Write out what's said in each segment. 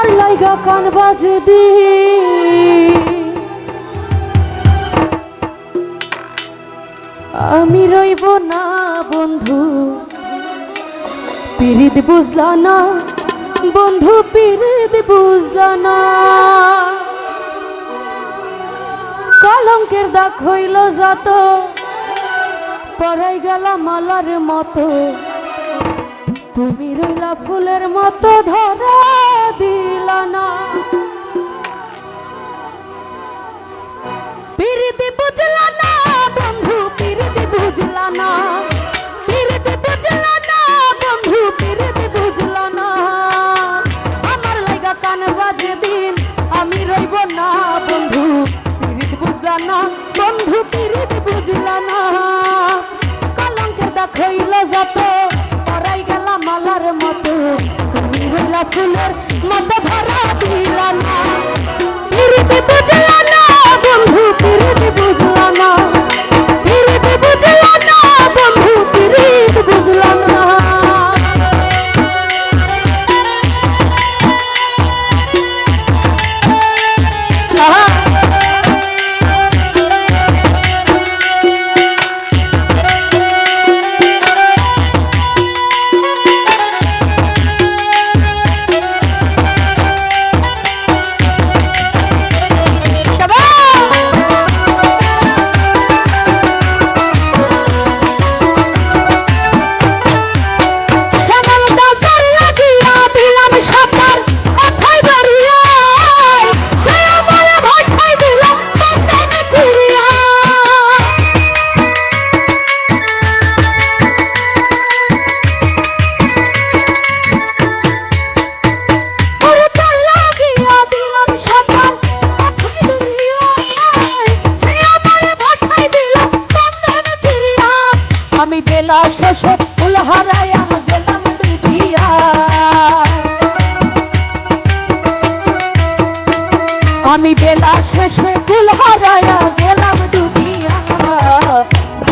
তোমার লাইগা কান বাজে দি। আমি রইব না বন্ধু, পিরিত বুঝলা না। বন্ধু, পিরিত বুঝলা না। কলঙ্কের দাগ হইল যত, পড়াই গেলাম মালার মতো। তুমি রইলা ফুলের মতো ধরা দিলা না।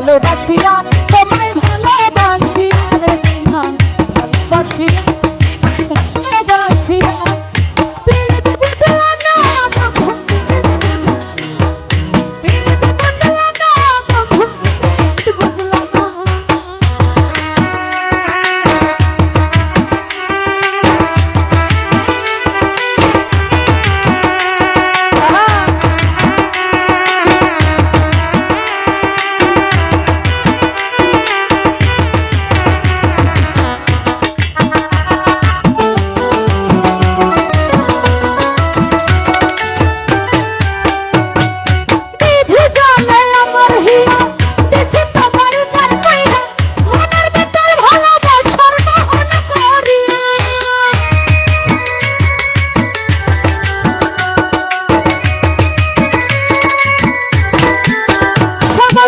Hallelujah.